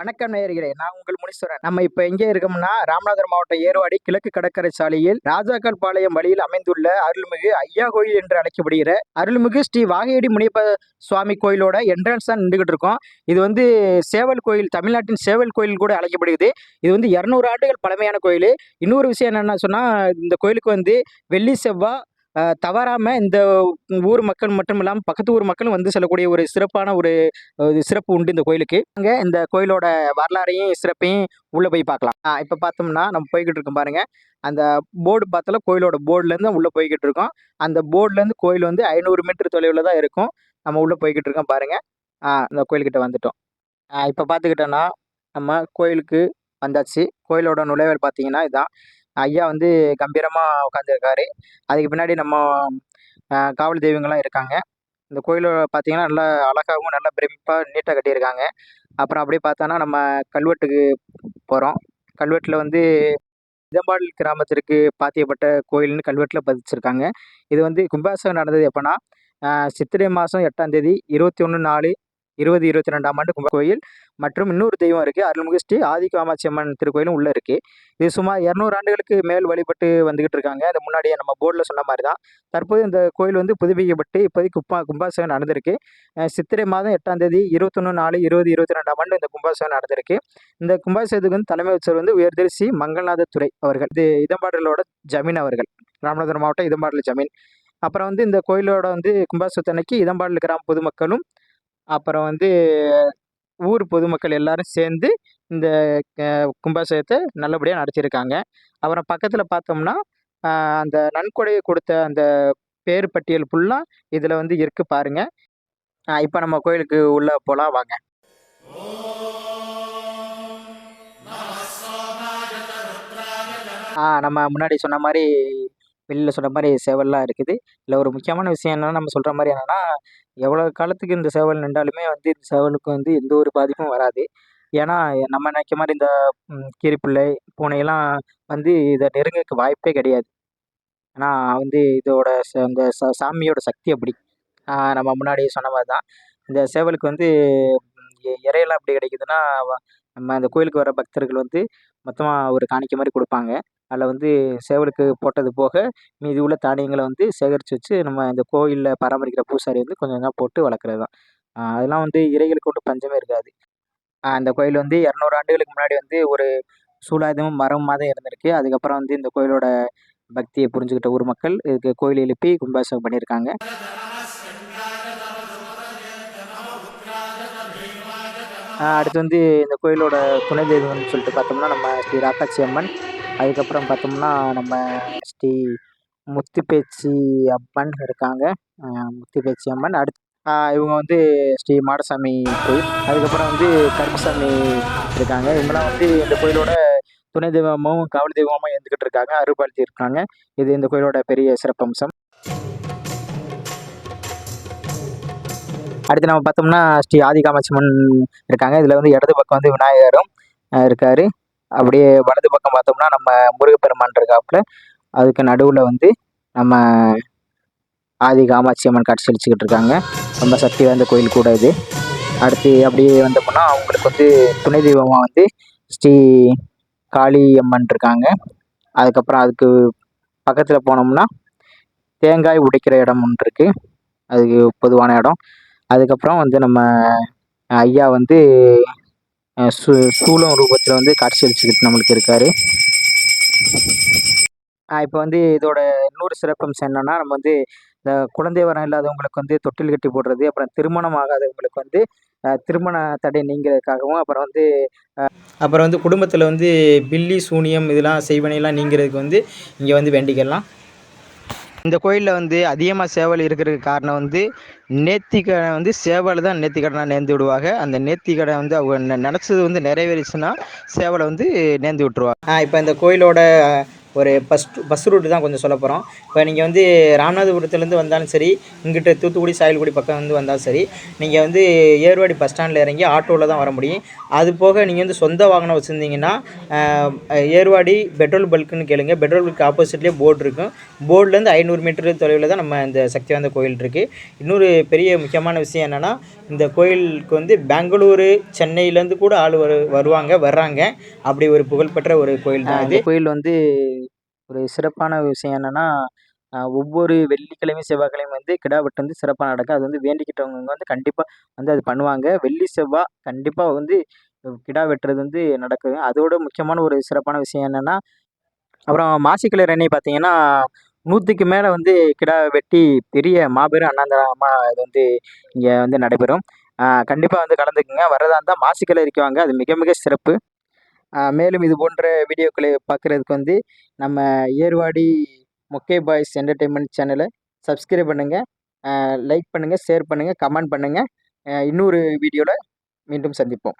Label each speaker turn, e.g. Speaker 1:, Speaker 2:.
Speaker 1: வணக்கம் நேயர்களே நான் உங்கள் முனீஸ்வரன். நம்ம இப்போ எங்கே இருக்கோம்னா ராமநாதபுரம் மாவட்டம் ஏர்வாடி கிழக்கு கடற்கரை சாலையில் ராஜாக்கள் பாளையம் வழியில் அமைந்துள்ள அருள்மிகு ஐயா கோயில் என்று அழைக்கப்படுகிற அருள்மிகு ஸ்ரீ வாகையடி முனியப்ப சுவாமி கோயிலோட என்ட்ரன்ஸ் தான் நின்றுகிட்டு இருக்கோம். இது வந்து சேவல் கோயில் தமிழ்நாட்டின் சேவல் கோயில் கூட அழைக்கப்படுகிறது. இது வந்து இரநூறு ஆண்டுகள் பழமையான கோயில். இன்னொரு விஷயம் என்னென்னா சொன்னால் இந்த கோயிலுக்கு வந்து வெள்ளி செவ்வாய் தவறாமல் தவறாம இந்த ஊர் மக்கள் மட்டும் இல்லாமல் பக்கத்து ஊர் மக்களும் வந்து செல்லக்கூடிய ஒரு சிறப்பான ஒரு சிறப்பு உண்டு இந்த கோயிலுக்கு. அங்கே இந்த கோயிலோட வரலாறையும் சிறப்பையும் உள்ளே போய் பார்க்கலாம். இப்போ பார்த்தோம்னா நம்ம போய்கிட்டு இருக்கோம் பாருங்க. அந்த போர்டு பார்த்தால கோயிலோட போர்டுலேருந்து உள்ளே போய்கிட்டு இருக்கோம். அந்த போர்டுலேருந்து கோயில் வந்து ஐநூறு மீட்டர் தொலைவில் தான் இருக்கும். நம்ம உள்ளே போய்கிட்டு இருக்கோம் பாருங்க. இந்த கோயில்கிட்ட வந்துட்டோம். இப்போ பார்த்துக்கிட்டோன்னா நம்ம கோயிலுக்கு வந்தாச்சு. கோயிலோட நுழைவர் பார்த்தீங்கன்னா இதுதான் ஐயா வந்து கம்பீரமாக உட்காந்துருக்காரு அதுக்கு பின்னாடி நம்ம காவல் தெய்வங்கள்லாம் இருக்காங்க. இந்த கோயிலில் பார்த்தீங்கன்னா நல்லா அழகாகவும் நல்லா பிரமிப்பாக நீட்டாக கட்டியிருக்காங்க. அப்புறம் அப்படியே பார்த்தோன்னா நம்ம கல்வெட்டுக்கு போகிறோம் கல்வெட்டில் வந்து இதம்பாடல் கிராமத்திற்கு பாத்தியப்பட்ட கோயில்னு கல்வெட்டில் பதிச்சிருக்காங்க. இது வந்து கும்பாசம் நடந்தது எப்போனா சித்திரை மாதம் எட்டாம் தேதி இருபத்தி ஒன்று நாலு இருபது இருபத்தி ரெண்டாம் ஆண்டு கும்பகோயில் மற்றும் இன்னொரு தெய்வம் இருக்குது அருள்மிகு ஸ்ரீ ஆதி காமாட்சி அம்மன் திருக்கோயிலும் உள்ளே இருக்குது இது சுமார் இரநூறு ஆண்டுகளுக்கு மேல் வழிபட்டு வந்துக்கிட்டு இருக்காங்க. அது முன்னாடியே நம்ம போர்டில் சொன்ன மாதிரி தான் தற்போது இந்த கோயில் வந்து புதுப்பிக்கப்பட்டு இப்போதைக்கு குப்பா கும்பாசகம் நடந்திருக்கு. சித்திரை மாதம் எட்டாம் தேதி இருபத்தொன்று நாலு இருபது இருபத்தி ரெண்டாம் ஆண்டு இந்த கும்பாசகம் நடந்திருக்கு. இந்த கும்பாசகத்துக்கு வந்து தலைமை உற்சவர் வந்து உயர்தரிசி மங்கள்நாத துறை அவர்கள். இது இதம்பாடலோட ஜமீன் அவர்கள். ராமநாதபுரம் மாவட்டம் இதம்பாடல் ஜமீன். அப்புறம் வந்து இந்த கோயிலோட வந்து கும்பாசத்தன்னைக்கு இதம்பாடல் கிராம பொதுமக்களும் அப்புறம் வந்து ஊர் பொதுமக்கள் எல்லாரும் சேர்ந்து இந்த க- கும்பாபிஷேகத்தை நல்லபடியாக நடத்தியிருக்காங்க. அப்புறம் பக்கத்தில் பார்த்தோம்னா அந்த நன்கொடையை கொடுத்த அந்த பேர் பட்டியல் ஃபுல்லாக இதில் வந்து இருக்கு பாருங்க. இப்போ நம்ம கோயிலுக்கு உள்ளே போகலாம் வாங்க. ஆ நம்ம முன்னாடி சொன்ன மாதிரி வெளியில் சொன்ன மாதிரி சேவல்லாம் இருக்குது. இதில் ஒரு முக்கியமான விஷயம் என்னென்னா நம்ம சொல்கிற மாதிரி என்னென்னா எவ்வளோ காலத்துக்கு இந்த சேவல் நின்றாலுமே வந்து இந்த சேவலுக்கு வந்து எந்த ஒரு பாதிப்பும் வராது. ஏன்னா நம்ம நினைக்க மாதிரி இந்த கீரிப்பிள்ளை பூனையெல்லாம் வந்து இதை நெருங்கக்கு வாய்ப்பே கிடையாது. ஏன்னா வந்து இதோட ச- இந்த ச- சாமியோட சக்தி அப்படி. நம்ம முன்னாடி சொன்ன மாதிரி தான் இந்த சேவலுக்கு வந்து இறையெல்லாம் எப்படி கிடைக்குதுன்னா நம்ம அந்த கோயிலுக்கு வர பக்தர்கள் வந்து மொத்தமாக ஒரு காணிக்கை மாதிரி கொடுப்பாங்க. அதில் வந்து சேவலுக்கு போட்டது போக மீதி உள்ள தானியங்களை வந்து சேகரித்து வச்சு நம்ம இந்த கோயிலில் பராமரிக்கிற பூசாரி வந்து கொஞ்சம் கொஞ்சம் போட்டு வளர்க்குறது தான் அதெல்லாம் வந்து இறைகளுக்கு ஒன்றும் பஞ்சமே இருக்காது. அந்த கோயில் வந்து இரநூறு ஆண்டுகளுக்கு முன்னாடி வந்து ஒரு சூலாயுதமும் மரமாக தான் இருந்திருக்கு. அதுக்கப்புறம் வந்து இந்த கோயிலோட பக்தியை புரிஞ்சுக்கிட்ட ஊர் மக்கள் இதுக்கு கோயில் எழுப்பி கும்பாபிஷேகம் பண்ணியிருக்காங்க. அடுத்து வந்து இந்த கோயிலோட துணை தெய்வம்னு சொல்லிட்டு பார்த்தோம்னா நம்ம ஸ்ரீ ராக்காட்சி அம்மன். அதுக்கப்புறம் பார்த்தோம்னா நம்ம ஸ்ரீ முத்துப்பேச்சி அம்மன் இருக்காங்க. முத்துப்பேச்சி அம்மன். அடுத்து இவங்க வந்து ஸ்ரீ மாடசாமி கோயில். அதுக்கப்புறம் வந்து கருப்பசாமி இருக்காங்க. இவங்கெல்லாம் வந்து இந்த கோயிலோட துணை தெய்வமும் காவல் தெய்வமும் இருந்துக்கிட்டு இருக்காங்க. அருள்பாலித்து இருக்காங்க. இது இந்த கோயிலோட பெரிய சிறப்பம்சம். அடுத்து நம்ம பார்த்தோம்னா ஸ்ரீ ஆதி காமாட்சிமன் இருக்காங்க. இதில் வந்து இடது பக்கம் வந்து விநாயகரும் இருக்கார் இருக்காரு. அப்படியே வலது பக்கம் பார்த்தோம்னா நம்ம முருகப்பெருமான் இருக்காப்புல. அதுக்கு நடுவில் வந்து நம்ம ஆதி காமாட்சி அம்மன் காட்சி அளிச்சுக்கிட்டு இருக்காங்க. ரொம்ப சக்தி வாய்ந்த கோயில் கூட இது. அடுத்து அப்படியே வந்தோம்னா அவங்களுக்கு வந்து துணை தெய்வமாக வந்து ஸ்ரீ காளி அம்மன் இருக்காங்க. அதுக்கப்புறம் அதுக்கு பக்கத்தில் போனோம்னா தேங்காய் உடைக்கிற இடம் ஒன்று இருக்குது அதுக்கு பொதுவான இடம். அதுக்கப்புறம் வந்து நம்ம ஐயா வந்து சூ சூலம் ரூபத்தில் வந்து காட்சி அளிச்சுக்கிட்டு நம்மளுக்கு இருக்கார். இப்போ வந்து இதோட இன்னொரு சிறப்பம்சம் என்னென்னா நம்ம வந்து இந்த குழந்தை வரம் இல்லாதவங்களுக்கு வந்து தொட்டில் கட்டி போடுறது அப்புறம் திருமணம் ஆகாதவங்களுக்கு வந்து திருமண தடை நீங்கிறதுக்காகவும் அப்புறம் வந்து அப்புறம் வந்து குடும்பத்தில் வந்து பில்லி சூனியம் இதெல்லாம் செய்வனையெல்லாம் நீங்கிறதுக்கு வந்து இங்கே வந்து வேண்டிக்கலாம். இந்த கோயிலில் வந்து அதிகமாக சேவல் இருக்கிறதுக்கு காரணம் வந்து நேர்த்திக்கடை வந்து சேவலை தான் நேர்த்திக்கடனாக நேர்ந்து விடுவாங்க. அந்த நேர்த்திக்கடை வந்து அவங்க நினச்சது வந்து நிறைவேறிச்சுன்னா சேவலை வந்து நேர்ந்து விட்டுருவாங்க. இப்போ இந்த கோயிலோட ஒரு பஸ் பஸ் ரூட்டு தான் கொஞ்சம் சொல்ல போகிறோம் இப்போ நீங்கள் வந்து ராமநாதபுரத்துலேருந்து வந்தாலும் சரி இங்கிட்ட தூத்துக்குடி சாயல்குடி பக்கம் வந்து வந்தாலும் சரி நீங்கள் வந்து ஏர்வாடி பஸ் ஸ்டாண்டில் இறங்கி ஆட்டோவில் தான் வர முடியும். அது போக நீங்கள் வந்து சொந்த வாகனம் வச்சுருந்தீங்கன்னா ஏர்வாடி பெட்ரோல் பல்க்குன்னு கேளுங்க. பெட்ரோல் பல்க் ஆப்போசிட்லேயே போர்டு இருக்கும். போர்ட்லேருந்து ஐநூறு மீட்டர் தொலைவில் தான் நம்ம இந்த சக்தி வாய்ந்த கோயில் இருக்குது இன்னொரு பெரிய முக்கியமான விஷயம் என்னென்னா இந்த கோயிலுக்கு வந்து பெங்களூரு சென்னையிலேருந்து கூட ஆள் வரு வருவாங்க வர்றாங்க. அப்படி ஒரு புகழ்பெற்ற ஒரு கோயில் தான் இது. கோயில் வந்து ஒரு சிறப்பான விஷயம் என்னென்னா ஒவ்வொரு வெள்ளிக்கிழமையும் செவ்வாய்க்கிழமையும் வந்து கிடா வெட்டு வந்து சிறப்பாக நடக்கும் அது வந்து வேண்டிக்கிட்டவங்க வந்து கண்டிப்பாக வந்து அது பண்ணுவாங்க. வெள்ளி செவ்வாய் கண்டிப்பாக வந்து கிடா வெட்டுறது வந்து நடக்குது அதோட முக்கியமான ஒரு சிறப்பான விஷயம் என்னென்னா அப்புறம் மாசிக்கிழர் அன்னை பார்த்தீங்கன்னா நூற்றுக்கு மேலே வந்து கிடா வெட்டி பெரிய மாபெரும் அண்ணாந்தரமாக இது வந்து இங்கே வந்து நடைபெறும். கண்டிப்பாக வந்து கலந்துக்குங்க. வரதா இருந்தால் மாசிக்கிழர் இருக்குவாங்க அது மிக மிக சிறப்பு. மேலும் இது போன்ற வீடியோக்களை பார்க்குறதுக்கு வந்து நம்ம ஏர்வாடி மொக்கே பாய்ஸ் என்டர்டெயின்மெண்ட் சேனலை சப்ஸ்கிரைப் பண்ணுங்கள் லைக் பண்ணுங்கள் ஷேர் பண்ணுங்கள் கமெண்ட் பண்ணுங்கள் இன்னொரு வீடியோவில் மீண்டும் சந்திப்போம்.